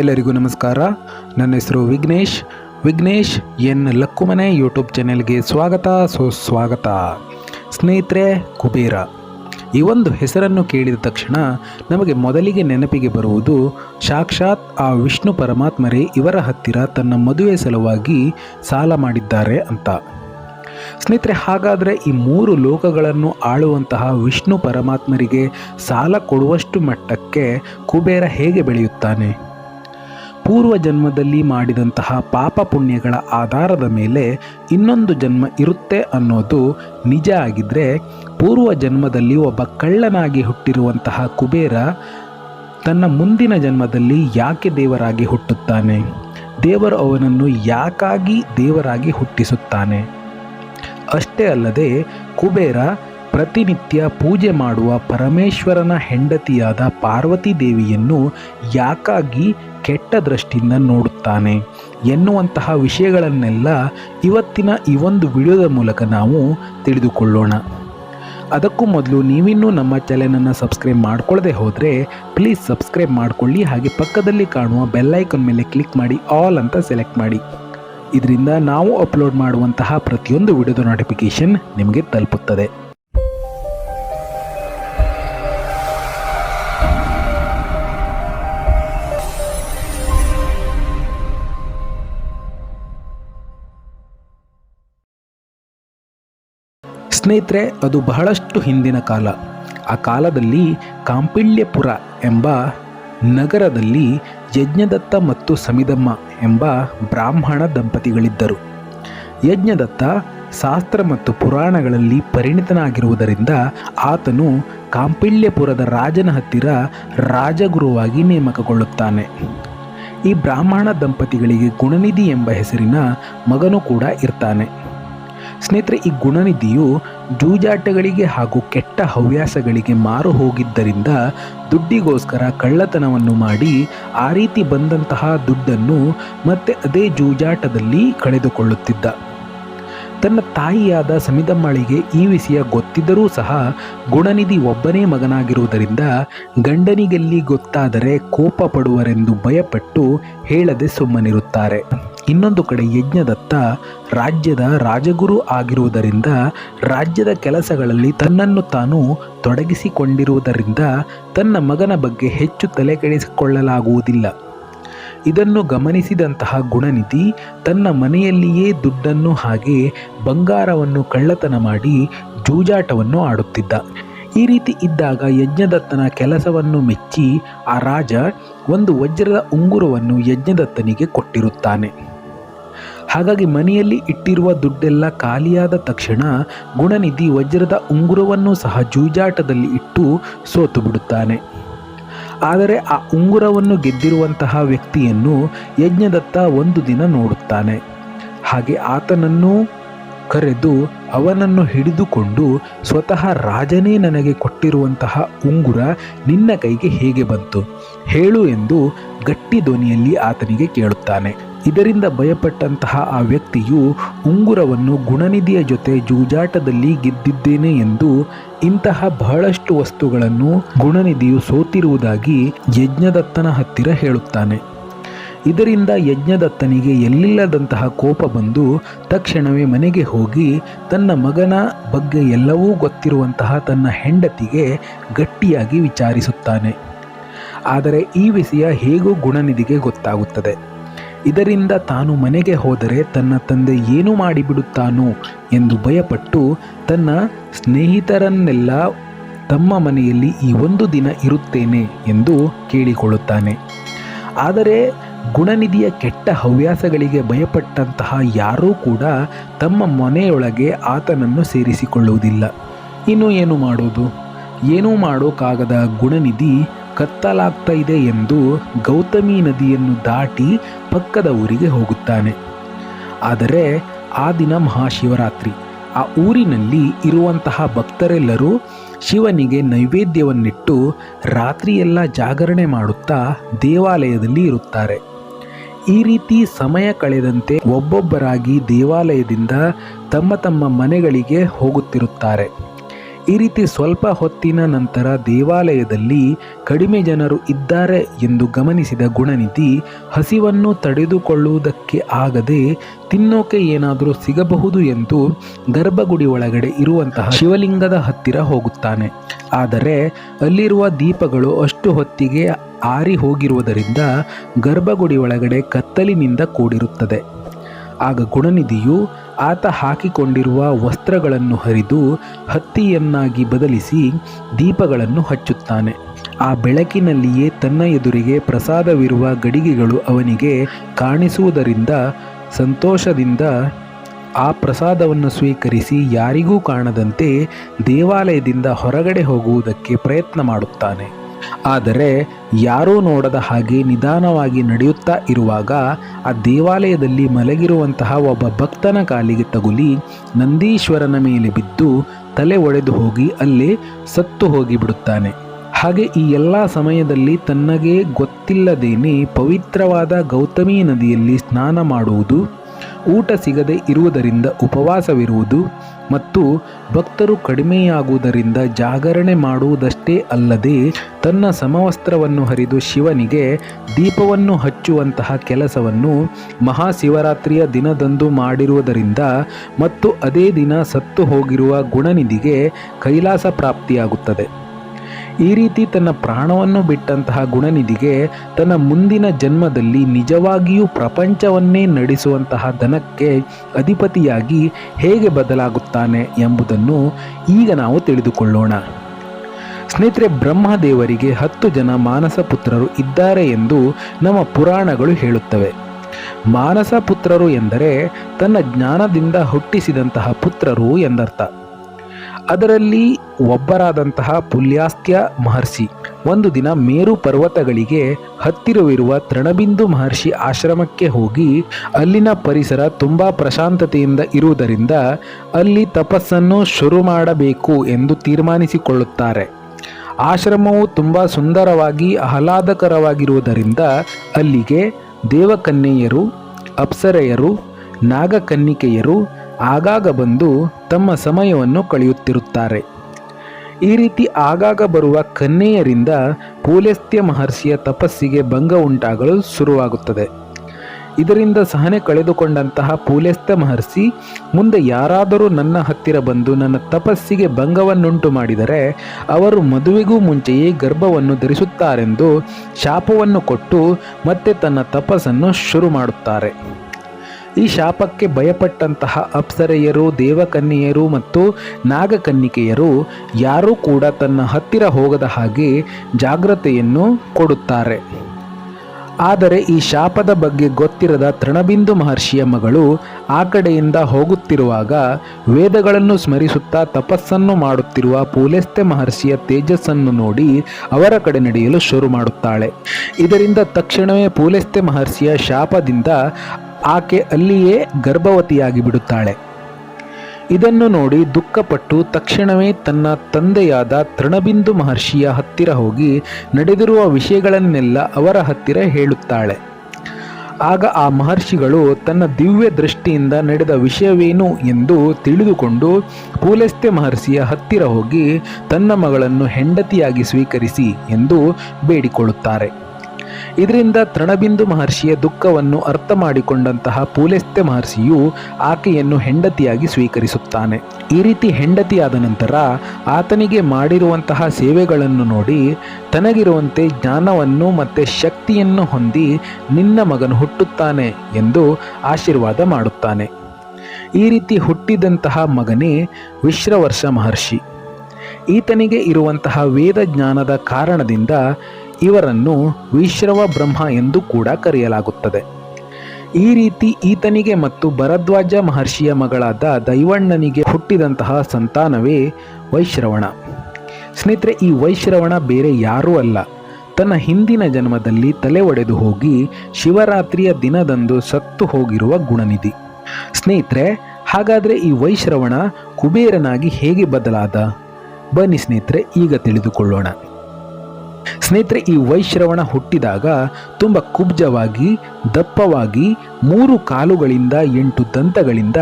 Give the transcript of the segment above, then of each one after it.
ಎಲ್ಲರಿಗೂ ನಮಸ್ಕಾರ. ನನ್ನ ಹೆಸರು ವಿಘ್ನೇಶ್. ವಿಘ್ನೇಶ್ ಎನ್ ಲಕ್ಕುಮನೆ ಯೂಟ್ಯೂಬ್ ಚಾನೆಲ್ಗೆ ಸ್ವಾಗತ. ಸುಸ್ವಾಗತ ಸ್ನೇಹಿತರೆ, ಕುಬೇರ. ಈ ಒಂದು ಹೆಸರನ್ನು ಕೇಳಿದ ತಕ್ಷಣ ನಮಗೆ ಮೊದಲಿಗೆ ನೆನಪಿಗೆ ಬರುವುದು ಸಾಕ್ಷಾತ್ ಆ ವಿಷ್ಣು ಪರಮಾತ್ಮರೇ ಇವರ ಹತ್ತಿರ ತನ್ನ ಮದುವೆ ಸಲುವಾಗಿ ಸಾಲ ಮಾಡಿದ್ದಾರೆ ಅಂತ. ಸ್ನೇಹಿತರೆ, ಹಾಗಾದರೆ ಈ ಮೂರು ಲೋಕಗಳನ್ನು ಆಳುವಂತಹ ವಿಷ್ಣು ಪರಮಾತ್ಮರಿಗೆ ಸಾಲ ಕೊಡುವಷ್ಟು ಮಟ್ಟಕ್ಕೆ ಕುಬೇರ ಹೇಗೆ ಬೆಳೆಯುತ್ತಾನೆ? ಪೂರ್ವ ಜನ್ಮದಲ್ಲಿ ಮಾಡಿದಂತಹ ಪಾಪ ಪುಣ್ಯಗಳ ಆಧಾರದ ಮೇಲೆ ಇನ್ನೊಂದು ಜನ್ಮ ಇರುತ್ತೆ ಅನ್ನೋದು ನಿಜ ಆಗಿದ್ದರೆ ಪೂರ್ವ ಜನ್ಮದಲ್ಲಿ ಒಬ್ಬ ಕಳ್ಳನಾಗಿ ಹುಟ್ಟಿರುವಂತಹ ಕುಬೇರ ತನ್ನ ಮುಂದಿನ ಜನ್ಮದಲ್ಲಿ ಯಾಕೆ ದೇವರಾಗಿ ಹುಟ್ಟುತ್ತಾನೆ? ದೇವರು ಅವನನ್ನು ಯಾಕಾಗಿ ದೇವರಾಗಿ ಹುಟ್ಟಿಸುತ್ತಾನೆ? ಅಷ್ಟೇ ಅಲ್ಲದೆ ಕುಬೇರ ಪ್ರತಿನಿತ್ಯ ಪೂಜೆ ಮಾಡುವ ಪರಮೇಶ್ವರನ ಹೆಂಡತಿಯಾದ ಪಾರ್ವತಿ ದೇವಿಯನ್ನು ಯಾಕಾಗಿ ಕೆಟ್ಟ ದೃಷ್ಟಿಯಿಂದ ನೋಡುತ್ತಾನೆ ಎನ್ನುವಂತಹ ವಿಷಯಗಳನ್ನೆಲ್ಲ ಇವತ್ತಿನ ಈ ಒಂದು ವಿಡಿಯೋದ ಮೂಲಕ ನಾವು ತಿಳಿದುಕೊಳ್ಳೋಣ. ಅದಕ್ಕೂ ಮೊದಲು ನೀವಿನ್ನೂ ನಮ್ಮ ಚಾನೆಲನ್ನು ಸಬ್ಸ್ಕ್ರೈಬ್ ಮಾಡ್ಕೊಳ್ಳದೆ ಹೋದರೆ ಪ್ಲೀಸ್ ಸಬ್ಸ್ಕ್ರೈಬ್ ಮಾಡಿಕೊಳ್ಳಿ ಹಾಗೆ ಪಕ್ಕದಲ್ಲಿ ಕಾಣುವ ಬೆಲ್ಲೈಕನ್ ಮೇಲೆ ಕ್ಲಿಕ್ ಮಾಡಿ ಆಲ್ ಅಂತ ಸೆಲೆಕ್ಟ್ ಮಾಡಿ. ಇದರಿಂದ ನಾವು ಅಪ್ಲೋಡ್ ಮಾಡುವಂತಹ ಪ್ರತಿಯೊಂದು ವಿಡಿಯೋದ ನೋಟಿಫಿಕೇಷನ್ ನಿಮಗೆ ತಲುಪುತ್ತದೆ. ಸ್ನೇಹಿತರೆ, ಅದು ಬಹಳಷ್ಟು ಹಿಂದಿನ ಕಾಲ. ಆ ಕಾಲದಲ್ಲಿ ಕಾಂಪಿಳ್ಯಪುರ ಎಂಬ ನಗರದಲ್ಲಿ ಯಜ್ಞದತ್ತ ಮತ್ತು ಸಮಿದಮ್ಮ ಎಂಬ ಬ್ರಾಹ್ಮಣ ದಂಪತಿಗಳಿದ್ದರು. ಯಜ್ಞದತ್ತ ಶಾಸ್ತ್ರ ಮತ್ತು ಪುರಾಣಗಳಲ್ಲಿ ಪರಿಣಿತನಾಗಿರುವುದರಿಂದ ಆತನು ಕಾಂಪಿಳ್ಯಪುರದ ರಾಜನ ಹತ್ತಿರ ರಾಜಗುರುವಾಗಿ ನೇಮಕಗೊಳ್ಳುತ್ತಾನೆ. ಈ ಬ್ರಾಹ್ಮಣ ದಂಪತಿಗಳಿಗೆ ಗುಣನಿಧಿ ಎಂಬ ಹೆಸರಿನ ಮಗನು ಕೂಡ ಇರ್ತಾನೆ. ಸ್ನೇಹಿತರೆ, ಈ ಗುಣನಿಧಿಯು ಜೂಜಾಟಗಳಿಗೆ ಹಾಗೂ ಕೆಟ್ಟ ಹವ್ಯಾಸಗಳಿಗೆ ಮಾರು ಹೋಗಿದ್ದರಿಂದ ದುಡ್ಡಿಗೋಸ್ಕರ ಕಳ್ಳತನವನ್ನು ಮಾಡಿ ಆ ರೀತಿ ಬಂದಂತಹ ದುಡ್ಡನ್ನು ಮತ್ತೆ ಅದೇ ಜೂಜಾಟದಲ್ಲಿ ಕಳೆದುಕೊಳ್ಳುತ್ತಿದ್ದ. ತನ್ನ ತಾಯಿಯಾದ ಸಮಿದಮ್ಮಳಿಗೆ ಈ ವಿಷಯ ಗೊತ್ತಿದ್ದರೂ ಸಹ ಗುಣನಿಧಿ ಒಬ್ಬನೇ ಮಗನಾಗಿರುವುದರಿಂದ ಗಂಡನಿಗೆಲ್ಲಿ ಗೊತ್ತಾದರೆ ಕೋಪ ಪಡುವರೆಂದು ಭಯಪಟ್ಟು ಹೇಳದೆ ಸುಮ್ಮನಿರುತ್ತಾರೆ. ಇನ್ನೊಂದು ಕಡೆ ಯಜ್ಞದತ್ತ ರಾಜ್ಯದ ರಾಜಗುರು ಆಗಿರುವುದರಿಂದ ರಾಜ್ಯದ ಕೆಲಸಗಳಲ್ಲಿ ತನ್ನನ್ನು ತಾನು ತೊಡಗಿಸಿಕೊಂಡಿರುವುದರಿಂದ ತನ್ನ ಮಗನ ಬಗ್ಗೆ ಹೆಚ್ಚು ತಲೆಕೆಡಿಸಿಕೊಳ್ಳಲಾಗುವುದಿಲ್ಲ ಇದನ್ನು ಗಮನಿಸಿದಂತಹ ಗುಣನಿಧಿ ತನ್ನ ಮನೆಯಲ್ಲಿಯೇ ದುಡ್ಡನ್ನು ಹಾಗೆ ಬಂಗಾರವನ್ನು ಕಳ್ಳತನ ಮಾಡಿ ಜೂಜಾಟವನ್ನು ಆಡುತ್ತಿದ್ದ. ಈ ರೀತಿ ಇದ್ದಾಗ ಯಜ್ಞದತ್ತನ ಕೆಲಸವನ್ನು ಮೆಚ್ಚಿ ಆ ರಾಜ ಒಂದು ವಜ್ರದ ಉಂಗುರವನ್ನು ಯಜ್ಞದತ್ತನಿಗೆ ಕೊಟ್ಟಿರುತ್ತಾನೆ. ಹಾಗಾಗಿ ಮನೆಯಲ್ಲಿ ಇಟ್ಟಿರುವ ದುಡ್ಡೆಲ್ಲ ಖಾಲಿಯಾದ ತಕ್ಷಣ ಗುಣನಿಧಿ ವಜ್ರದ ಉಂಗುರವನ್ನು ಸಹ ಜೂಜಾಟದಲ್ಲಿ ಇಟ್ಟು ಸೋತು ಬಿಡುತ್ತಾನೆ. ಆದರೆ ಆ ಉಂಗುರವನ್ನು ಗೆದ್ದಿರುವಂತಹ ವ್ಯಕ್ತಿಯನ್ನು ಯಜ್ಞದತ್ತ ಒಂದು ದಿನ ನೋಡುತ್ತಾನೆ. ಹಾಗೆ ಆತನನ್ನು ಕರೆದು ಅವನನ್ನು ಹಿಡಿದುಕೊಂಡು ಸ್ವತಃ ರಾಜನೇ ನನಗೆ ಕೊಟ್ಟಿರುವಂತಹ ಉಂಗುರ ನಿನ್ನ ಕೈಗೆ ಹೇಗೆ ಬಂತು? ಹೇಳು ಎಂದು ಗಟ್ಟಿ ಧ್ವನಿಯಲ್ಲಿ ಆತನಿಗೆ ಕೇಳುತ್ತಾನೆ. ಇದರಿಂದ ಭಯಪಟ್ಟಂತಹ ಆ ವ್ಯಕ್ತಿಯು ಉಂಗುರವನ್ನು ಗುಣನಿಧಿಯ ಜೊತೆ ಜೂಜಾಟದಲ್ಲಿ ಗೆದ್ದಿದ್ದೇನೆ ಎಂದು ಇಂತಹ ಬಹಳಷ್ಟು ವಸ್ತುಗಳನ್ನು ಗುಣನಿಧಿಯು ಸೋತಿರುವುದಾಗಿ ಯಜ್ಞದತ್ತನ ಹತ್ತಿರ ಹೇಳುತ್ತಾನೆ. ಇದರಿಂದ ಯಜ್ಞದತ್ತನಿಗೆ ಎಲ್ಲಿಲ್ಲದಂತಹ ಕೋಪ ಬಂದು ತಕ್ಷಣವೇ ಮನೆಗೆ ಹೋಗಿ ತನ್ನ ಮಗನ ಬಗ್ಗೆ ಎಲ್ಲವೂ ಗೊತ್ತಿರುವಂತಹ ತನ್ನ ಹೆಂಡತಿಗೆ ಗಟ್ಟಿಯಾಗಿ ವಿಚಾರಿಸುತ್ತಾನೆ. ಆದರೆ ಈ ವಿಷಯ ಹೇಗೂ ಗುಣನಿಧಿಗೆ ಗೊತ್ತಾಗುತ್ತದೆ. ಇದರಿಂದ ತಾನು ಮನೆಗೆ ಹೋದರೆ ತನ್ನ ತಂದೆ ಏನು ಮಾಡಿಬಿಡುತ್ತಾನೋ ಎಂದು ಭಯಪಟ್ಟು ತನ್ನ ಸ್ನೇಹಿತರನ್ನೆಲ್ಲ ತಮ್ಮ ಮನೆಯಲ್ಲಿ ಈ ಒಂದು ದಿನ ಇರುತ್ತೇನೆ ಎಂದು ಕೇಳಿಕೊಳ್ಳುತ್ತಾನೆ. ಆದರೆ ಗುಣನಿಧಿಯ ಕೆಟ್ಟ ಹವ್ಯಾಸಗಳಿಗೆ ಭಯಪಟ್ಟಂತಹ ಯಾರೂ ಕೂಡ ತಮ್ಮ ಮನೆಯೊಳಗೆ ಆತನನ್ನು ಸೇರಿಸಿಕೊಳ್ಳುವುದಿಲ್ಲ. ಇನ್ನು ಏನು ಮಾಡೋದು? ಏನೂ ಮಾಡೋಕ್ಕಾಗದ ಗುಣನಿಧಿ ಕತ್ತಲಾಗ್ತಾ ಇದೆ ಎಂದು ಗೌತಮಿ ನದಿಯನ್ನು ದಾಟಿ ಪಕ್ಕದ ಊರಿಗೆ ಹೋಗುತ್ತಾನೆ. ಆದರೆ ಆ ದಿನ ಮಹಾಶಿವರಾತ್ರಿ. ಆ ಊರಿನಲ್ಲಿ ಇರುವಂತಹ ಭಕ್ತರೆಲ್ಲರೂ ಶಿವನಿಗೆ ನೈವೇದ್ಯವನ್ನಿಟ್ಟು ರಾತ್ರಿಯೆಲ್ಲ ಜಾಗರಣೆ ಮಾಡುತ್ತಾ ದೇವಾಲಯದಲ್ಲಿ ಇರುತ್ತಾರೆ. ಈ ರೀತಿ ಸಮಯ ಕಳೆದಂತೆ ಒಬ್ಬೊಬ್ಬರಾಗಿ ದೇವಾಲಯದಿಂದ ತಮ್ಮ ತಮ್ಮ ಮನೆಗಳಿಗೆ ಹೋಗುತ್ತಿರುತ್ತಾರೆ. ಈ ರೀತಿ ಸ್ವಲ್ಪ ಹೊತ್ತಿನ ನಂತರ ದೇವಾಲಯದಲ್ಲಿ ಕಡಿಮೆ ಜನರು ಇದ್ದಾರೆ ಎಂದು ಗಮನಿಸಿದ ಗುಣನಿಧಿ, ಹಸಿವನ್ನು ತಡೆದುಕೊಳ್ಳುವುದಕ್ಕೆ ಆಗದೆ ತಿನ್ನೋಕೆ ಏನಾದರೂ ಸಿಗಬಹುದು ಎಂದು ಗರ್ಭಗುಡಿ ಒಳಗಡೆ ಇರುವಂತಹ ಶಿವಲಿಂಗದ ಹತ್ತಿರ ಹೋಗುತ್ತಾನೆ. ಆದರೆ ಅಲ್ಲಿರುವ ದೀಪಗಳು ಅಷ್ಟು ಹೊತ್ತಿಗೆ ಆರಿ ಹೋಗಿರುವುದರಿಂದ ಗರ್ಭಗುಡಿ ಒಳಗಡೆ ಕತ್ತಲಿನಿಂದ ಕೂಡಿರುತ್ತದೆ. ಆಗ ಗುಣನಿಧಿಯು ಆತ ಹಾಕಿಕೊಂಡಿರುವ ವಸ್ತ್ರಗಳನ್ನು ಹರಿದು ಹತ್ತಿಯನ್ನಾಗಿ ಬದಲಿಸಿ ದೀಪಗಳನ್ನು ಹಚ್ಚುತ್ತಾನೆ. ಆ ಬೆಳಕಿನಲ್ಲಿಯೇ ತನ್ನ ಎದುರಿಗೆ ಪ್ರಸಾದವಿರುವ ಗಡಿಗೆಗಳು ಅವನಿಗೆ ಕಾಣಿಸುವುದರಿಂದ ಸಂತೋಷದಿಂದ ಆ ಪ್ರಸಾದವನ್ನು ಸ್ವೀಕರಿಸಿ ಯಾರಿಗೂ ಕಾಣದಂತೆ ದೇವಾಲಯದಿಂದ ಹೊರಗಡೆ ಹೋಗುವುದಕ್ಕೆ ಪ್ರಯತ್ನ ಮಾಡುತ್ತಾನೆ. ಆದರೆ ಯಾರೂ ನೋಡದ ಹಾಗೆ ನಿಧಾನವಾಗಿ ನಡೆಯುತ್ತಾ ಇರುವಾಗ ಆ ದೇವಾಲಯದಲ್ಲಿ ಮಲಗಿರುವಂತಹ ಒಬ್ಬ ಭಕ್ತನ ಕಾಲಿಗೆ ತಗುಲಿ ನಂದೀಶ್ವರನ ಮೇಲೆ ಬಿದ್ದು ತಲೆ ಒಡೆದು ಹೋಗಿ ಅಲ್ಲೇ ಸತ್ತು ಹೋಗಿಬಿಡುತ್ತಾನೆ ಹಾಗೆ ಈ ಎಲ್ಲ ಸಮಯದಲ್ಲಿ ತನ್ನಗೆ ಗೊತ್ತಿಲ್ಲದೇನೆ ಪವಿತ್ರವಾದ ಗೌತಮಿ ನದಿಯಲ್ಲಿ ಸ್ನಾನ ಮಾಡುವುದು ಊಟ ಸಿಗದೆ ಇರುವುದರಿಂದ ಉಪವಾಸವಿರುವುದು ಮತ್ತು ಭಕ್ತರು ಕಡಿಮೆಯಾಗುವುದರಿಂದ ಜಾಗರಣೆ ಮಾಡುವುದಷ್ಟೇ ಅಲ್ಲದೆ ತನ್ನ ಸಮವಸ್ತ್ರವನ್ನು ಹರಿದು ಶಿವನಿಗೆ ದೀಪವನ್ನು ಹಚ್ಚುವಂತಹ ಕೆಲಸವನ್ನು ಮಹಾಶಿವರಾತ್ರಿಯ ದಿನದಂದು ಮಾಡಿರುವುದರಿಂದ ಮತ್ತು ಅದೇ ದಿನ ಸತ್ತು ಹೋಗಿರುವ ಗುಣನಿಧಿಗೆ ಕೈಲಾಸ ಪ್ರಾಪ್ತಿಯಾಗುತ್ತದೆ. ಈ ರೀತಿ ತನ್ನ ಪ್ರಾಣವನ್ನು ಬಿಟ್ಟಂತಹ ಗುಣನಿಧಿಗೆ ತನ್ನ ಮುಂದಿನ ಜನ್ಮದಲ್ಲಿ ನಿಜವಾಗಿಯೂ ಪ್ರಪಂಚವನ್ನೇ ನಡೆಸುವಂತಹ ಧನಕ್ಕೆ ಅಧಿಪತಿಯಾಗಿ ಹೇಗೆ ಬದಲಾಗುತ್ತಾನೆ ಎಂಬುದನ್ನು ಈಗ ನಾವು ತಿಳಿದುಕೊಳ್ಳೋಣ. ಸ್ನೇಹಿತರೆ, ಬ್ರಹ್ಮದೇವರಿಗೆ ಹತ್ತು ಜನ ಮಾನಸ ಪುತ್ರರು ಇದ್ದಾರೆ ಎಂದು ನಮ್ಮ ಪುರಾಣಗಳು ಹೇಳುತ್ತವೆ. ಮಾನಸ ಪುತ್ರರು ಎಂದರೆ ತನ್ನ ಜ್ಞಾನದಿಂದ ಹುಟ್ಟಿಸಿದಂತಹ ಪುತ್ರರು ಎಂದರ್ಥ. ಅದರಲ್ಲಿ ಒಬ್ಬರಾದಂತಹ ಪುಲ್ಯಾಸ್ತ್ಯ ಮಹರ್ಷಿ. ಒಂದು ದಿನ ಮೇರು ಪರ್ವತಗಳಿಗೆ ಹತ್ತಿರವಿರುವ ತೃಣಬಿಂದು ಮಹರ್ಷಿ ಆಶ್ರಮಕ್ಕೆ ಹೋಗಿ ಅಲ್ಲಿನ ಪರಿಸರ ತುಂಬ ಪ್ರಶಾಂತತೆಯಿಂದ ಇರುವುದರಿಂದ ಅಲ್ಲಿ ತಪಸ್ಸನ್ನು ಶುರು ಮಾಡಬೇಕು ಎಂದು ತೀರ್ಮಾನಿಸಿಕೊಳ್ಳುತ್ತಾರೆ. ಆಶ್ರಮವು ತುಂಬ ಸುಂದರವಾಗಿ ಆಹ್ಲಾದಕರವಾಗಿರುವುದರಿಂದ ಅಲ್ಲಿಗೆ ದೇವಕನ್ಯೆಯರು, ಅಪ್ಸರೆಯರು, ನಾಗಕನ್ನಿಕೆಯರು ಆಗಾಗ ಬಂದು ತಮ್ಮ ಸಮಯವನ್ನು ಕಳೆಯುತ್ತಿರುತ್ತಾರೆ. ಈ ರೀತಿ ಆಗಾಗ ಬರುವ ಕನ್ನೆಯರಿಂದ ಪೂಲೆಸ್ತ್ಯ ಮಹರ್ಷಿಯ ತಪಸ್ಸಿಗೆ ಭಂಗ ಉಂಟಾಗಲು ಶುರುವಾಗುತ್ತದೆ. ಇದರಿಂದ ಸಹನೆ ಕಳೆದುಕೊಂಡಂತಹ ಪೂಲೆಸ್ತ ಮಹರ್ಷಿ ಮುಂದೆ ಯಾರಾದರೂ ನನ್ನ ಹತ್ತಿರ ಬಂದು ನನ್ನ ತಪಸ್ಸಿಗೆ ಭಂಗವನ್ನುಂಟು ಮಾಡಿದರೆ ಅವರು ಮದುವೆಗೂ ಮುಂಚೆಯೇ ಗರ್ಭವನ್ನು ಧರಿಸುತ್ತಾರೆಂದು ಶಾಪವನ್ನು ಕೊಟ್ಟು ಮತ್ತೆ ತನ್ನ ತಪಸ್ಸನ್ನು ಶುರು ಮಾಡುತ್ತಾರೆ. ಈ ಶಾಪಕ್ಕೆ ಭಯಪಟ್ಟಂತಹ ಅಪ್ಸರೆಯರು, ದೇವಕನ್ಯೆಯರು ಮತ್ತು ನಾಗಕನ್ನಿಕೆಯರು ಯಾರೂ ಕೂಡ ತನ್ನ ಹತ್ತಿರ ಹೋಗದ ಹಾಗೆ ಜಾಗ್ರತೆಯನ್ನು ಕೊಡುತ್ತಾರೆ. ಆದರೆ ಈ ಶಾಪದ ಬಗ್ಗೆ ಗೊತ್ತಿರದ ತೃಣಬಿಂದು ಮಹರ್ಷಿಯ ಮಗಳು ಆ ಕಡೆಯಿಂದ ಹೋಗುತ್ತಿರುವಾಗ ವೇದಗಳನ್ನು ಸ್ಮರಿಸುತ್ತಾ ತಪಸ್ಸನ್ನು ಮಾಡುತ್ತಿರುವ ಪೂಲೆಸ್ತೆ ಮಹರ್ಷಿಯ ತೇಜಸ್ಸನ್ನು ನೋಡಿ ಅವರ ಕಡೆ ನಡೆಯಲು ಶುರು ಮಾಡುತ್ತಾಳೆ. ಇದರಿಂದ ತಕ್ಷಣವೇ ಪೂಲೆಸ್ತೆ ಮಹರ್ಷಿಯ ಶಾಪದಿಂದ ಆಕೆ ಅಲ್ಲಿಯೇ ಗರ್ಭವತಿಯಾಗಿ ಬಿಡುತ್ತಾಳೆ ಇದನ್ನು ನೋಡಿ ದುಃಖಪಟ್ಟು ತಕ್ಷಣವೇ ತನ್ನ ತಂದೆಯಾದ ತೃಣಬಿಂದು ಮಹರ್ಷಿಯ ಹತ್ತಿರ ಹೋಗಿ ನಡೆದಿರುವ ವಿಷಯಗಳನ್ನೆಲ್ಲ ಅವರ ಹತ್ತಿರ ಹೇಳುತ್ತಾಳೆ. ಆಗ ಆ ಮಹರ್ಷಿಗಳು ತನ್ನ ದಿವ್ಯ ದೃಷ್ಟಿಯಿಂದ ನಡೆದ ವಿಷಯವೇನು ಎಂದು ತಿಳಿದುಕೊಂಡು ಪೂಲೆಸ್ತೆ ಮಹರ್ಷಿಯ ಹತ್ತಿರ ಹೋಗಿ ತನ್ನ ಮಗಳನ್ನು ಹೆಂಡತಿಯಾಗಿ ಸ್ವೀಕರಿಸಿ ಎಂದು ಬೇಡಿಕೊಳ್ಳುತ್ತಾರೆ. ಇದರಿಂದ ತೃಣಬಿಂದು ಮಹರ್ಷಿಯ ದುಃಖವನ್ನು ಅರ್ಥ ಮಾಡಿಕೊಂಡಂತಹ ಪೂಲೆಸ್ತೆ ಮಹರ್ಷಿಯು ಆಕೆಯನ್ನು ಹೆಂಡತಿಯಾಗಿ ಸ್ವೀಕರಿಸುತ್ತಾನೆ. ಈ ರೀತಿ ಹೆಂಡತಿಯಾದ ನಂತರ ಆತನಿಗೆ ಮಾಡಿರುವಂತಹ ಸೇವೆಗಳನ್ನು ನೋಡಿ ತನಗಿರುವಂತೆ ಜ್ಞಾನವನ್ನು ಮತ್ತು ಶಕ್ತಿಯನ್ನು ಹೊಂದಿ ನಿನ್ನ ಮಗನು ಹುಟ್ಟುತ್ತಾನೆ ಎಂದು ಆಶೀರ್ವಾದ ಮಾಡುತ್ತಾನೆ. ಈ ರೀತಿ ಹುಟ್ಟಿದಂತಹ ಮಗನೇ ವಿಶ್ರವರ್ಷ ಮಹರ್ಷಿ. ಈತನಿಗೆ ಇರುವಂತಹ ವೇದ ಜ್ಞಾನದ ಕಾರಣದಿಂದ ಇವರನ್ನು ವಿಶ್ರವ ಬ್ರಹ್ಮ ಎಂದು ಕೂಡ ಕರೆಯಲಾಗುತ್ತದೆ. ಈ ರೀತಿ ಈತನಿಗೆ ಮತ್ತು ಭರದ್ವಾಜ ಮಹರ್ಷಿಯ ಮಗಳಾದ ದೈವಣ್ಣನಿಗೆ ಹುಟ್ಟಿದಂತಹ ಸಂತಾನವೇ ವೈಶ್ರವಣ. ಸ್ನೇಹಿತರೆ, ಈ ವೈಶ್ರವಣ ಬೇರೆ ಯಾರೂ ಅಲ್ಲ. ತನ್ನ ಹಿಂದಿನ ಜನ್ಮದಲ್ಲಿ ತಲೆ ಒಡೆದು ಹೋಗಿ ಶಿವರಾತ್ರಿಯ ದಿನದಂದು ಸತ್ತು ಹೋಗಿರುವ ಗುಣನಿಧಿ. ಸ್ನೇಹಿತರೆ, ಹಾಗಾದರೆ ಈ ವೈಶ್ರವಣ ಕುಬೇರನಾಗಿ ಹೇಗೆ ಬದಲಾದ? ಬನ್ನಿ ಸ್ನೇಹಿತರೆ, ಈಗ ತಿಳಿದುಕೊಳ್ಳೋಣ. ಸ್ನೇಹಿತರೆ, ಈ ವೈಶ್ರವಣ ಹುಟ್ಟಿದಾಗ ತುಂಬ ಕುಬ್ಜವಾಗಿ, ದಪ್ಪವಾಗಿ, ಮೂರು ಕಾಲುಗಳಿಂದ ಎಂಟು ದಂತಗಳಿಂದ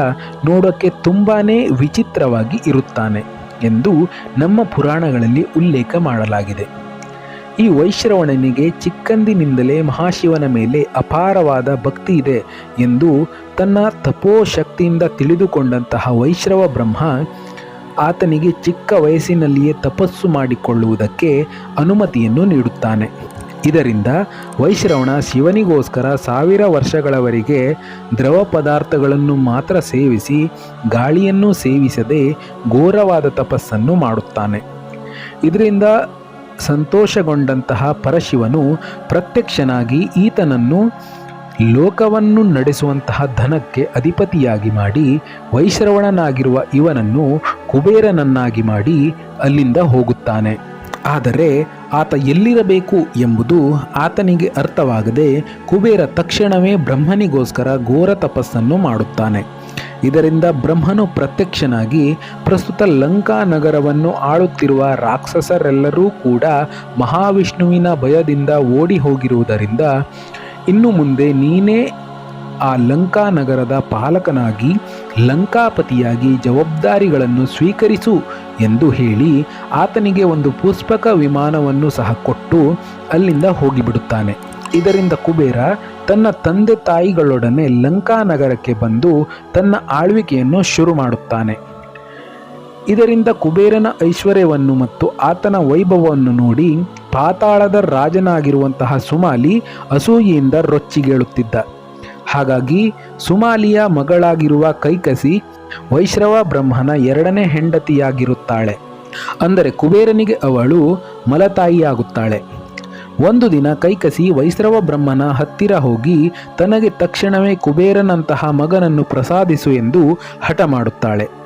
ನೋಡೋಕ್ಕೆ ತುಂಬಾ ವಿಚಿತ್ರವಾಗಿ ಇರುತ್ತಾನೆ ಎಂದು ನಮ್ಮ ಪುರಾಣಗಳಲ್ಲಿ ಉಲ್ಲೇಖ ಮಾಡಲಾಗಿದೆ. ಈ ವೈಶ್ರವಣನಿಗೆ ಚಿಕ್ಕಂದಿನಿಂದಲೇ ಮಹಾಶಿವನ ಮೇಲೆ ಅಪಾರವಾದ ಭಕ್ತಿ ಇದೆ ಎಂದು ತನ್ನ ತಪೋಶಕ್ತಿಯಿಂದ ತಿಳಿದುಕೊಂಡಂತಹ ವೈಶ್ರವ ಬ್ರಹ್ಮ ಆತನಿಗೆ ಚಿಕ್ಕ ವಯಸ್ಸಿನಲ್ಲಿಯೇ ತಪಸ್ಸು ಮಾಡಿಕೊಳ್ಳುವುದಕ್ಕೆ ಅನುಮತಿಯನ್ನು ನೀಡುತ್ತಾನೆ. ಇದರಿಂದ ವೈಶ್ರವಣ ಶಿವನಿಗೋಸ್ಕರ ಸಾವಿರ ವರ್ಷಗಳವರೆಗೆ ದ್ರವ ಪದಾರ್ಥಗಳನ್ನು ಮಾತ್ರ ಸೇವಿಸಿ ಗಾಳಿಯನ್ನು ಸೇವಿಸದೆ ಘೋರವಾದ ತಪಸ್ಸನ್ನು ಮಾಡುತ್ತಾನೆ. ಇದರಿಂದ ಸಂತೋಷಗೊಂಡಂತಹ ಪರಶಿವನು ಪ್ರತ್ಯಕ್ಷನಾಗಿ ಈತನನ್ನು ಲೋಕವನ್ನು ನಡೆಸುವಂತಹ ಧನಕ್ಕೆ ಅಧಿಪತಿಯಾಗಿ ಮಾಡಿ ವೈಶ್ರವಣನಾಗಿರುವ ಇವನನ್ನು ಕುಬೇರನನ್ನಾಗಿ ಮಾಡಿ ಅಲ್ಲಿಂದ ಹೋಗುತ್ತಾನೆ. ಆದರೆ ಆತ ಎಲ್ಲಿರಬೇಕು ಎಂಬುದು ಆತನಿಗೆ ಅರ್ಥವಾಗದೆ ಕುಬೇರ ತಕ್ಷಣವೇ ಬ್ರಹ್ಮನಿಗೋಸ್ಕರ ಘೋರ ತಪಸ್ಸನ್ನು ಮಾಡುತ್ತಾನೆ. ಇದರಿಂದ ಬ್ರಹ್ಮನು ಪ್ರತ್ಯಕ್ಷನಾಗಿ ಪ್ರಸ್ತುತ ಲಂಕಾ ನಗರವನ್ನು ಆಳುತ್ತಿರುವ ರಾಕ್ಷಸರೆಲ್ಲರೂ ಕೂಡ ಮಹಾವಿಷ್ಣುವಿನ ಭಯದಿಂದ ಓಡಿ ಹೋಗಿರುವುದರಿಂದ ಇನ್ನು ಮುಂದೆ ನೀನೇ ಆ ಲಂಕಾ ನಗರದ ಪಾಲಕನಾಗಿ, ಲಂಕಾಪತಿಯಾಗಿ ಜವಾಬ್ದಾರಿಗಳನ್ನು ಸ್ವೀಕರಿಸು ಎಂದು ಹೇಳಿ ಆತನಿಗೆ ಒಂದು ಪುಷ್ಪಕ ವಿಮಾನವನ್ನು ಸಹ ಕೊಟ್ಟು ಅಲ್ಲಿಂದ ಹೋಗಿಬಿಡುತ್ತಾನೆ. ಇದರಿಂದ ಕುಬೇರ ತನ್ನ ತಂದೆ ತಾಯಿಗಳೊಡನೆ ಲಂಕಾ ನಗರಕ್ಕೆ ಬಂದು ತನ್ನ ಆಳ್ವಿಕೆಯನ್ನು ಶುರು ಮಾಡುತ್ತಾನೆ. ಇದರಿಂದ ಕುಬೇರನ ಐಶ್ವರ್ಯವನ್ನು ಮತ್ತು ಆತನ ವೈಭವವನ್ನು ನೋಡಿ ಪಾತಾಳದ ರಾಜನಾಗಿರುವಂತಹ ಸುಮಾಲಿ ಅಸೂಯೆಯಿಂದ ರೊಚ್ಚಿಗೇಳುತ್ತಿದ್ದ. ಹಾಗಾಗಿ ಸುಮಾಲಿಯ ಮಗಳಾಗಿರುವ ಕೈಕಸಿ ವೈಶ್ರವ ಬ್ರಹ್ಮನ ಎರಡನೇ ಹೆಂಡತಿಯಾಗಿರುತ್ತಾಳೆ. ಅಂದರೆ ಕುಬೇರನಿಗೆ ಅವಳು ಮಲತಾಯಿಯಾಗುತ್ತಾಳೆ. ಒಂದು ದಿನ ಕೈಕಸಿ ವೈಶ್ರವ ಬ್ರಹ್ಮನ ಹತ್ತಿರ ಹೋಗಿ ತನಗೆ ತಕ್ಷಣವೇ ಕುಬೇರನಂತಹ ಮಗನನ್ನು ಪ್ರಸಾದಿಸು ಎಂದು ಹಠ ಮಾಡುತ್ತಾಳೆ.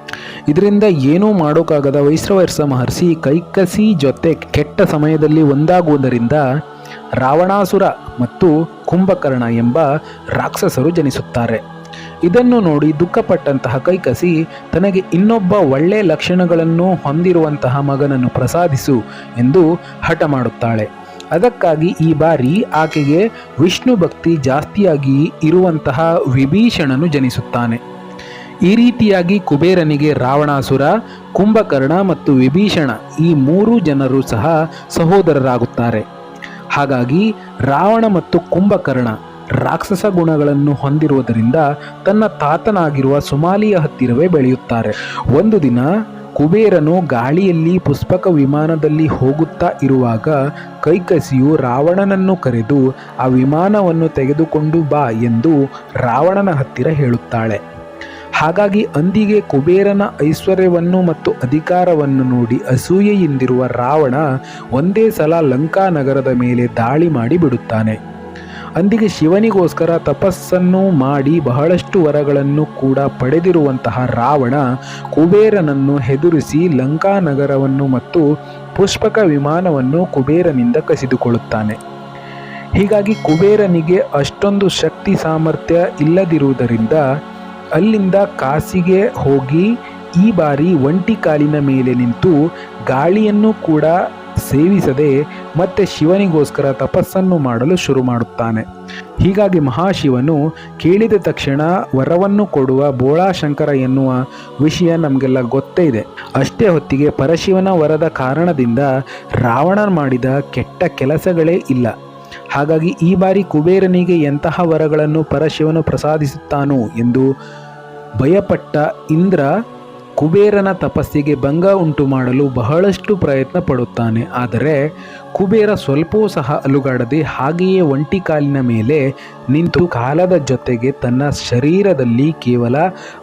ಇದರಿಂದ ಏನೂ ಮಾಡೋಕ್ಕಾಗದ ವೈಶ್ರವರ್ಸ ಮಹರ್ಷಿ ಕೈಕಸಿ ಜೊತೆ ಕೆಟ್ಟ ಸಮಯದಲ್ಲಿ ಒಂದಾಗುವುದರಿಂದ ರಾವಣಾಸುರ ಮತ್ತು ಕುಂಭಕರ್ಣ ಎಂಬ ರಾಕ್ಷಸರು ಜನಿಸುತ್ತಾರೆ. ಇದನ್ನು ನೋಡಿ ದುಃಖಪಟ್ಟಂತಹ ಕೈಕಸಿ ತನಗೆ ಇನ್ನೊಬ್ಬ ಒಳ್ಳೆಯ ಲಕ್ಷಣಗಳನ್ನು ಹೊಂದಿರುವಂತಹ ಮಗನನ್ನು ಪ್ರಸಾದಿಸು ಎಂದು ಹಠ ಮಾಡುತ್ತಾಳೆ. ಅದಕ್ಕಾಗಿ ಈ ಬಾರಿ ಆಕೆಗೆ ವಿಷ್ಣು ಭಕ್ತಿ ಜಾಸ್ತಿಯಾಗಿ ಇರುವಂತಹ ವಿಭೀಷಣನು ಜನಿಸುತ್ತಾನೆ. ಈ ರೀತಿಯಾಗಿ ಕುಬೇರನಿಗೆ ರಾವಣಾಸುರ, ಕುಂಭಕರ್ಣ ಮತ್ತು ವಿಭೀಷಣ ಈ ಮೂರು ಜನರು ಸಹ ಸಹೋದರರಾಗುತ್ತಾರೆ. ಹಾಗಾಗಿ ರಾವಣ ಮತ್ತು ಕುಂಭಕರ್ಣ ರಾಕ್ಷಸ ಗುಣಗಳನ್ನು ಹೊಂದಿರುವುದರಿಂದ ತನ್ನ ತಾತನಾಗಿರುವ ಸುಮಾಲಿಯ ಹತ್ತಿರವೇ ಬೆಳೆಯುತ್ತಾರೆ. ಒಂದು ದಿನ ಕುಬೇರನು ಗಾಳಿಯಲ್ಲಿ ಪುಷ್ಪಕ ವಿಮಾನದಲ್ಲಿ ಹೋಗುತ್ತಾ ಇರುವಾಗ ಕೈಕಸಿಯು ರಾವಣನನ್ನು ಕರೆದು, ಆ ವಿಮಾನವನ್ನು ತೆಗೆದುಕೊಂಡು ಬಾ ಎಂದು ರಾವಣನ ಹತ್ತಿರ ಹೇಳುತ್ತಾಳೆ. ಹಾಗಾಗಿ ಅಂದಿಗೆ ಕುಬೇರನ ಐಶ್ವರ್ಯವನ್ನು ಮತ್ತು ಅಧಿಕಾರವನ್ನು ನೋಡಿ ಅಸೂಯೆಯಿಂದಿರುವ ರಾವಣ ಒಂದೇ ಸಲ ಲಂಕಾ ನಗರದ ಮೇಲೆ ದಾಳಿ ಮಾಡಿ ಬಿಡುತ್ತಾನೆ. ಅಂದಿಗೆ ಶಿವನಿಗೋಸ್ಕರ ತಪಸ್ಸನ್ನು ಮಾಡಿ ಬಹಳಷ್ಟು ವರಗಳನ್ನು ಕೂಡ ಪಡೆದಿರುವಂತಹ ರಾವಣ ಕುಬೇರನನ್ನು ಹೆದರಿಸಿ ಲಂಕಾ ನಗರವನ್ನು ಮತ್ತು ಪುಷ್ಪಕ ವಿಮಾನವನ್ನು ಕುಬೇರನಿಂದ ಕಸಿದುಕೊಳ್ಳುತ್ತಾನೆ. ಹೀಗಾಗಿ ಕುಬೇರನಿಗೆ ಅಷ್ಟೊಂದು ಶಕ್ತಿ ಸಾಮರ್ಥ್ಯ ಇಲ್ಲದಿರುವುದರಿಂದ ಅಲ್ಲಿಂದ ಕಾಸಿಗೆ ಹೋಗಿ ಈ ಬಾರಿ ಒಂಟಿ ಕಾಲಿನ ಮೇಲೆ ನಿಂತು ಗಾಳಿಯನ್ನು ಕೂಡ ಸೇವಿಸದೆ ಮತ್ತೆ ಶಿವನಿಗೋಸ್ಕರ ತಪಸ್ಸನ್ನು ಮಾಡಲು ಶುರು ಮಾಡುತ್ತಾನೆ. ಹೀಗಾಗಿ ಮಹಾಶಿವನು ಕೇಳಿದ ತಕ್ಷಣ ವರವನ್ನು ಕೊಡುವ ಬೋಳಾಶಂಕರ ಎನ್ನುವ ವಿಷಯ ನಮಗೆಲ್ಲ ಗೊತ್ತೇ ಇದೆ. ಅಷ್ಟೇ ಹೊತ್ತಿಗೆ ಪರಶಿವನ ವರದ ಕಾರಣದಿಂದ ರಾವಣ ಮಾಡಿದ ಕೆಟ್ಟ ಕೆಲಸಗಳೇ ಇಲ್ಲ. ಹಾಗಾಗಿ ಈ ಬಾರಿ ಕುಬೇರನಿಗೆ ಎಂತಹ ವರಗಳನ್ನು ಪರಶಿವನು ಪ್ರಸಾದಿಸುತ್ತಾನೋ ಎಂದು ಭಯಪಟ್ಟ ಇಂದ್ರ ಕುಬೇರನ ತಪಸ್ಸಿಗೆ ಭಂಗ ಉಂಟು ಮಾಡಲು ಬಹಳಷ್ಟು ಪ್ರಯತ್ನ ಪಡುತ್ತಾನೆ. ಆದರೆ ಕುಬೇರ ಸ್ವಲ್ಪವೂ ಸಹ ಅಲುಗಾಡದೆ ಹಾಗೆಯೇ ಒಂಟಿ ಕಾಲಿನ ಮೇಲೆ ನಿಂತು ಕಾಲದ ಜೊತೆಗೆ ತನ್ನ ಶರೀರದಲ್ಲಿ ಕೇವಲ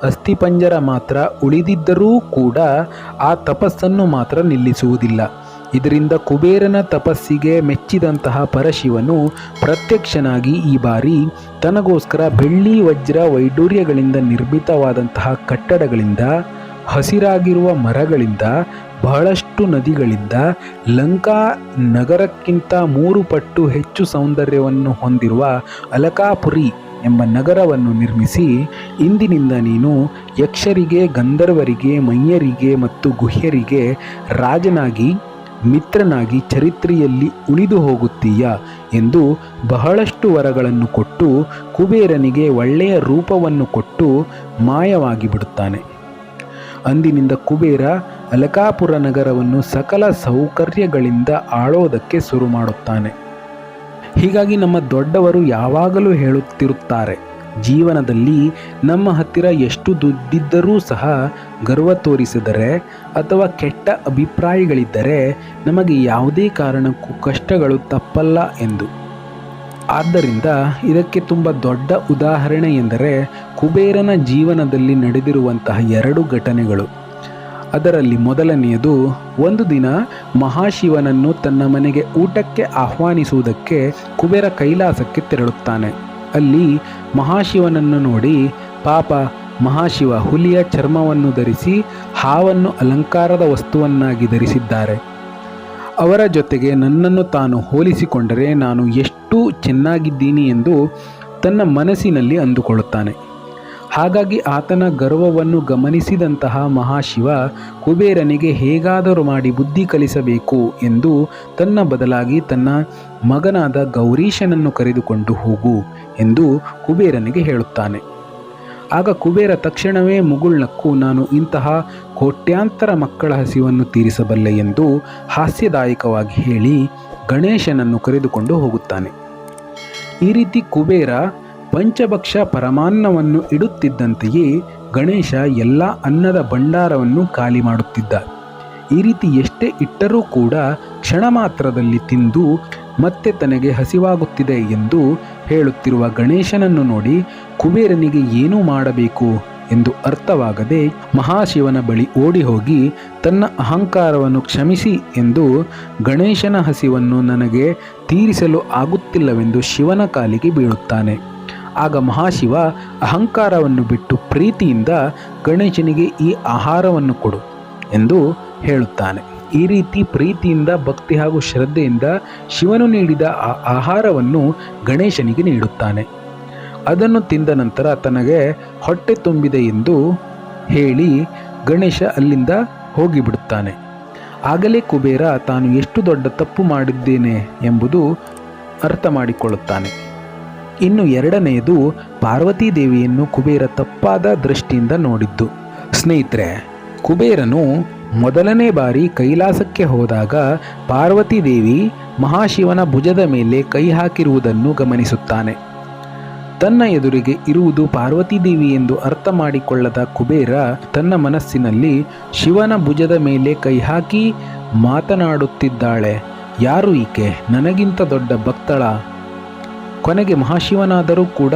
ಅಸ್ಥಿಪಂಜರ ಮಾತ್ರ ಉಳಿದಿದ್ದರೂ ಕೂಡ ಆ ತಪಸ್ಸನ್ನು ಮಾತ್ರ ನಿಲ್ಲಿಸುವುದಿಲ್ಲ. ಇದರಿಂದ ಕುಬೇರನ ತಪಸ್ಸಿಗೆ ಮೆಚ್ಚಿದಂತಹ ಪರಶಿವನು ಪ್ರತ್ಯಕ್ಷನಾಗಿ ಈ ಬಾರಿ ತನಗೋಸ್ಕರ ಬೆಳ್ಳಿ, ವಜ್ರ, ವೈಡೂರ್ಯಗಳಿಂದ ನಿರ್ಮಿತವಾದಂತಹ ಕಟ್ಟಡಗಳಿಂದ, ಹಸಿರಾಗಿರುವ ಮರಗಳಿಂದ, ಬಹಳಷ್ಟು ನದಿಗಳಿಂದ, ಲಂಕಾ ನಗರಕ್ಕಿಂತ ಮೂರು ಪಟ್ಟು ಹೆಚ್ಚು ಸೌಂದರ್ಯವನ್ನು ಹೊಂದಿರುವ ಅಲಕಾಪುರಿ ಎಂಬ ನಗರವನ್ನು ನಿರ್ಮಿಸಿ ಇಂದಿನಿಂದ ನೀನು ಯಕ್ಷರಿಗೆ, ಗಂಧರ್ವರಿಗೆ ಮಯ್ಯರಿಗೆ ಮತ್ತು ಗುಹ್ಯರಿಗೆ ರಾಜನಾಗಿ ಮಿತ್ರನಾಗಿ ಚರಿತ್ರೆಯಲ್ಲಿ ಉಳಿದು ಹೋಗುತ್ತೀಯ ಎಂದು ಬಹಳಷ್ಟು ವರಗಳನ್ನು ಕೊಟ್ಟು ಕುಬೇರನಿಗೆ ಒಳ್ಳೆಯ ರೂಪವನ್ನು ಕೊಟ್ಟು ಮಾಯವಾಗಿ ಬಿಡುತ್ತಾನೆ. ಅಂದಿನಿಂದ ಕುಬೇರ ಅಲಕಾಪುರ ನಗರವನ್ನು ಸಕಲ ಸೌಕರ್ಯಗಳಿಂದ ಆಳೋದಕ್ಕೆ ಶುರು ಮಾಡುತ್ತಾನೆ ಹೀಗಾಗಿ ನಮ್ಮ ದೊಡ್ಡವರು ಯಾವಾಗಲೂ ಹೇಳುತ್ತಿರುತ್ತಾರೆ ಜೀವನದಲ್ಲಿ ನಮ್ಮ ಹತ್ತಿರ ಎಷ್ಟು ದುಡ್ಡಿದ್ದರೂ ಸಹ ಗರ್ವ ತೋರಿಸಿದರೆ ಅಥವಾ ಕೆಟ್ಟ ಅಭಿಪ್ರಾಯಗಳಿದ್ದರೆ ನಮಗೆ ಯಾವುದೇ ಕಾರಣಕ್ಕೂ ಕಷ್ಟಗಳು ತಪ್ಪಲ್ಲ ಎಂದು. ಆದ್ದರಿಂದ ಇದಕ್ಕೆ ತುಂಬ ದೊಡ್ಡ ಉದಾಹರಣೆ ಎಂದರೆ ಕುಬೇರನ ಜೀವನದಲ್ಲಿ ನಡೆದಿರುವಂತಹ ಎರಡು ಘಟನೆಗಳು. ಅದರಲ್ಲಿ ಮೊದಲನೆಯದು, ಒಂದು ದಿನ ಮಹಾಶಿವನನ್ನು ತನ್ನ ಮನೆಗೆ ಊಟಕ್ಕೆ ಆಹ್ವಾನಿಸುವುದಕ್ಕೆ ಕುಬೇರ ಕೈಲಾಸಕ್ಕೆ ತೆರಳುತ್ತಾನೆ. ಅಲ್ಲಿ ಮಹಾಶಿವನನ್ನು ನೋಡಿ ಪಾಪ ಮಹಾಶಿವ ಹುಲಿಯ ಚರ್ಮವನ್ನು ಧರಿಸಿ ಹಾವನ್ನು ಅಲಂಕಾರದ ವಸ್ತುವನ್ನಾಗಿ ಧರಿಸಿದ್ದಾರೆ. ಅವರ ಜೊತೆಗೆ ನನ್ನನ್ನು ತಾನು ಹೋಲಿಸಿಕೊಂಡರೆ ನಾನು ಎಷ್ಟು ಚೆನ್ನಾಗಿದ್ದೀನಿ ಎಂದು ತನ್ನ ಮನಸ್ಸಿನಲ್ಲಿ ಅಂದುಕೊಳ್ಳುತ್ತಾನೆ. ಹಾಗಾಗಿ ಆತನ ಗರ್ವವನ್ನು ಗಮನಿಸಿದಂತಹ ಮಹಾಶಿವ ಕುಬೇರನಿಗೆ ಹೇಗಾದರೂ ಮಾಡಿ ಬುದ್ಧಿ ಕಲಿಸಬೇಕು ಎಂದು ತನ್ನ ಬದಲಾಗಿ ತನ್ನ ಮಗನಾದ ಗೌರೀಶನನ್ನು ಕರೆದುಕೊಂಡು ಹೋಗು ಎಂದು ಕುಬೇರನಿಗೆ ಹೇಳುತ್ತಾನೆ. ಆಗ ಕುಬೇರ ತಕ್ಷಣವೇ ಮುಗುಳ್ನಕ್ಕೂ ನಾನು ಇಂತಹ ಕೋಟ್ಯಾಂತರ ಮಕ್ಕಳ ಹಸಿವನ್ನು ತೀರಿಸಬಲ್ಲೆ ಎಂದು ಹಾಸ್ಯದಾಯಕವಾಗಿ ಹೇಳಿ ಗಣೇಶನನ್ನು ಕರೆದುಕೊಂಡು ಹೋಗುತ್ತಾನೆ. ಈ ರೀತಿ ಕುಬೇರ ಪಂಚಭಕ್ಷ ಪರಮಾನ್ನವನ್ನು ಇಡುತ್ತಿದ್ದಂತೆಯೇ ಗಣೇಶ ಎಲ್ಲ ಅನ್ನದ ಭಂಡಾರವನ್ನು ಖಾಲಿ ಮಾಡುತ್ತಿದ್ದ. ಈ ರೀತಿ ಎಷ್ಟೇ ಇಟ್ಟರೂ ಕೂಡ ಕ್ಷಣ ಮಾತ್ರದಲ್ಲಿ ತಿಂದು ಮತ್ತೆ ತನಗೆ ಹಸಿವಾಗುತ್ತಿದೆ ಎಂದು ಹೇಳುತ್ತಿರುವ ಗಣೇಶನನ್ನು ನೋಡಿ ಕುಬೇರನಿಗೆ ಏನು ಮಾಡಬೇಕು ಎಂದು ಅರ್ಥವಾಗದೆ ಮಹಾಶಿವನ ಬಳಿ ಓಡಿ ಹೋಗಿ ತನ್ನ ಅಹಂಕಾರವನ್ನು ಕ್ಷಮಿಸಿ ಎಂದು ಗಣೇಶನ ಹಸಿವನ್ನು ನನಗೆ ತೀರಿಸಲು ಆಗುತ್ತಿಲ್ಲವೆಂದು ಶಿವನ ಕಾಲಿಗೆ ಬೀಳುತ್ತಾನೆ. ಆಗ ಮಹಾಶಿವ ಅಹಂಕಾರವನ್ನು ಬಿಟ್ಟು ಪ್ರೀತಿಯಿಂದ ಗಣೇಶನಿಗೆ ಈ ಆಹಾರವನ್ನು ಕೊಡು ಎಂದು ಹೇಳುತ್ತಾನೆ. ಈ ರೀತಿ ಪ್ರೀತಿಯಿಂದ, ಭಕ್ತಿ ಹಾಗೂ ಶ್ರದ್ಧೆಯಿಂದ ಶಿವನು ನೀಡಿದ ಆ ಆಹಾರವನ್ನು ಗಣೇಶನಿಗೆ ನೀಡುತ್ತಾನೆ. ಅದನ್ನು ತಿಂದ ನಂತರ ತನಗೆ ಹೊಟ್ಟೆ ತುಂಬಿದೆ ಎಂದು ಹೇಳಿ ಗಣೇಶ ಅಲ್ಲಿಂದ ಹೋಗಿಬಿಡುತ್ತಾನೆ. ಆಗಲೇ ಕುಬೇರ, ತಾನು ಎಷ್ಟು ದೊಡ್ಡ ತಪ್ಪು ಮಾಡಿದ್ದೇನೆ ಎಂಬುದು ಅರ್ಥ ಮಾಡಿಕೊಳ್ಳುತ್ತಾನೆ ಇನ್ನು ಎರಡನೆಯದು ಪಾರ್ವತೀ ದೇವಿಯನ್ನು ಕುಬೇರ ತಪ್ಪಾದ ದೃಷ್ಟಿಯಿಂದ ನೋಡಿದ್ದು. ಸ್ನೇಹಿತರೆ, ಕುಬೇರನು ಮೊದಲನೇ ಬಾರಿ ಕೈಲಾಸಕ್ಕೆ ಹೋದಾಗ ಪಾರ್ವತಿ ದೇವಿ ಮಹಾಶಿವನ ಭುಜದ ಮೇಲೆ ಕೈ ಹಾಕಿರುವುದನ್ನು ಗಮನಿಸುತ್ತಾನೆ. ತನ್ನ ಎದುರಿಗೆ ಇರುವುದು ಪಾರ್ವತಿ ದೇವಿ ಎಂದು ಅರ್ಥ ಮಾಡಿಕೊಳ್ಳದ ಕುಬೇರ ತನ್ನ ಮನಸ್ಸಿನಲ್ಲಿ ಶಿವನ ಭುಜದ ಮೇಲೆ ಕೈ ಹಾಕಿ ಮಾತನಾಡುತ್ತಿದ್ದಾಳೆ, ಯಾರು ಈಕೆ? ನನಗಿಂತ ದೊಡ್ಡ ಭಕ್ತಳ? ಕೊನೆಗೆ ಮಹಾಶಿವನಾದರೂ ಕೂಡ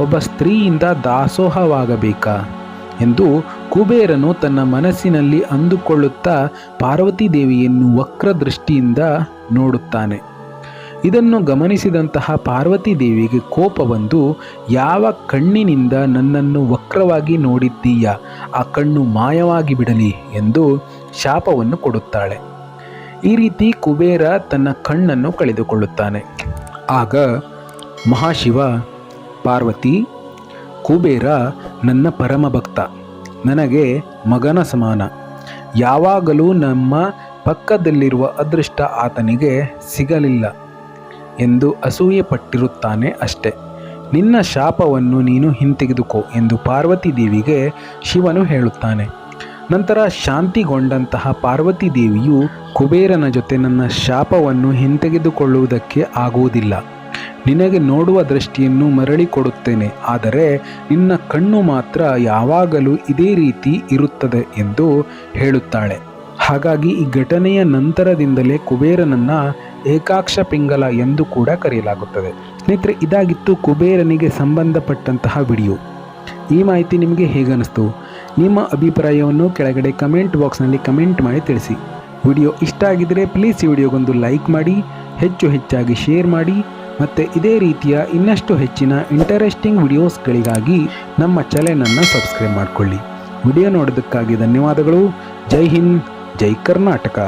ಒಬ್ಬ ಸ್ತ್ರೀಯಿಂದ ದಾಸೋಹವಾಗಬೇಕಾ? ಎಂದು ಕುಬೇರನು ತನ್ನ ಮನಸ್ಸಿನಲ್ಲಿ ಅಂದುಕೊಳ್ಳುತ್ತಾ ಪಾರ್ವತಿ ದೇವಿಯನ್ನು ವಕ್ರ ನೋಡುತ್ತಾನೆ. ಇದನ್ನು ಗಮನಿಸಿದಂತಹ ಪಾರ್ವತಿ ದೇವಿಗೆ ಕೋಪ ಬಂದು, ಯಾವ ಕಣ್ಣಿನಿಂದ ನನ್ನನ್ನು ವಕ್ರವಾಗಿ ನೋಡಿದ್ದೀಯ? ಆ ಕಣ್ಣು ಮಾಯವಾಗಿ ಬಿಡಲಿ ಎಂದು ಶಾಪವನ್ನು ಕೊಡುತ್ತಾಳೆ. ಈ ರೀತಿ ಕುಬೇರ ತನ್ನ ಕಣ್ಣನ್ನು ಕಳೆದುಕೊಳ್ಳುತ್ತಾನೆ. ಆಗ ಮಹಾಶಿವ, ಪಾರ್ವತಿ, ಕುಬೇರ ನನ್ನ ಪರಮ ಭಕ್ತ ನನಗೆ ಮಗನ ಸಮಾನ. ಯಾವಾಗಲೂ ನಮ್ಮ ಪಕ್ಕದಲ್ಲಿರುವ ಅದೃಷ್ಟ ಆತನಿಗೆ ಸಿಗಲಿಲ್ಲ ಎಂದು ಅಸೂಯೆ ಪಟ್ಟಿರುತ್ತಾನೆ ಅಷ್ಟೆ. ನಿನ್ನ ಶಾಪವನ್ನು ನೀನು ಹಿಂತೆಗೆದುಕೋ ಎಂದು ಪಾರ್ವತಿ ದೇವಿಗೆ ಶಿವನು ಹೇಳುತ್ತಾನೆ. ನಂತರ ಶಾಂತಿಗೊಂಡಂತಹ ಪಾರ್ವತಿ ದೇವಿಯು ಕುಬೇರನ ಜೊತೆ ನನ್ನ ಶಾಪವನ್ನು ಹಿಂತೆಗೆದುಕೊಳ್ಳುವುದಕ್ಕೆ ಆಗುವುದಿಲ್ಲ. ನಿನಗೆ ನೋಡುವ ದೃಷ್ಟಿಯನ್ನು ಮರಳಿ ಕೊಡುತ್ತೇನೆ. ಆದರೆ ನಿನ್ನ ಕಣ್ಣು ಮಾತ್ರ ಯಾವಾಗಲೂ ಇದೇ ರೀತಿ ಇರುತ್ತದೆ ಎಂದು ಹೇಳುತ್ತಾಳೆ. ಹಾಗಾಗಿ ಈ ಘಟನೆಯ ನಂತರದಿಂದಲೇ ಕುಬೇರನನ್ನ ಏಕಾಕ್ಷ ಪಿಂಗಲ ಎಂದು ಕೂಡ ಕರೆಯಲಾಗುತ್ತದೆ. ಸ್ನೇಹಿತರೆ, ಇದಾಗಿತ್ತು ಕುಬೇರನಿಗೆ ಸಂಬಂಧಪಟ್ಟಂತಹ ವಿಡಿಯೋ. ಈ ಮಾಹಿತಿ ನಿಮಗೆ ಹೇಗನ್ನಿಸ್ತು? ನಿಮ್ಮ ಅಭಿಪ್ರಾಯವನ್ನು ಕೆಳಗಡೆ ಕಮೆಂಟ್ ಬಾಕ್ಸ್ನಲ್ಲಿ ಕಮೆಂಟ್ ಮಾಡಿ ತಿಳಿಸಿ. ವಿಡಿಯೋ ಇಷ್ಟ ಆಗಿದ್ದರೆ ಪ್ಲೀಸ್ ಈ ವಿಡಿಯೋಗೊಂದು ಲೈಕ್ ಮಾಡಿ, ಹೆಚ್ಚು ಹೆಚ್ಚಾಗಿ ಶೇರ್ ಮಾಡಿ ಮತ್ತು ಇದೇ ರೀತಿಯ ಇನ್ನಷ್ಟು ಹೆಚ್ಚಿನ ಇಂಟರೆಸ್ಟಿಂಗ್ ವಿಡಿಯೋಸ್ಗಳಿಗಾಗಿ ನಮ್ಮ ಚಾನೆಲನ್ನು ಸಬ್ಸ್ಕ್ರೈಬ್ ಮಾಡಿಕೊಳ್ಳಿ. ವಿಡಿಯೋ ನೋಡೋದಕ್ಕಾಗಿ ಧನ್ಯವಾದಗಳು. ಜೈ ಹಿಂದ್, ಜೈ ಕರ್ನಾಟಕ.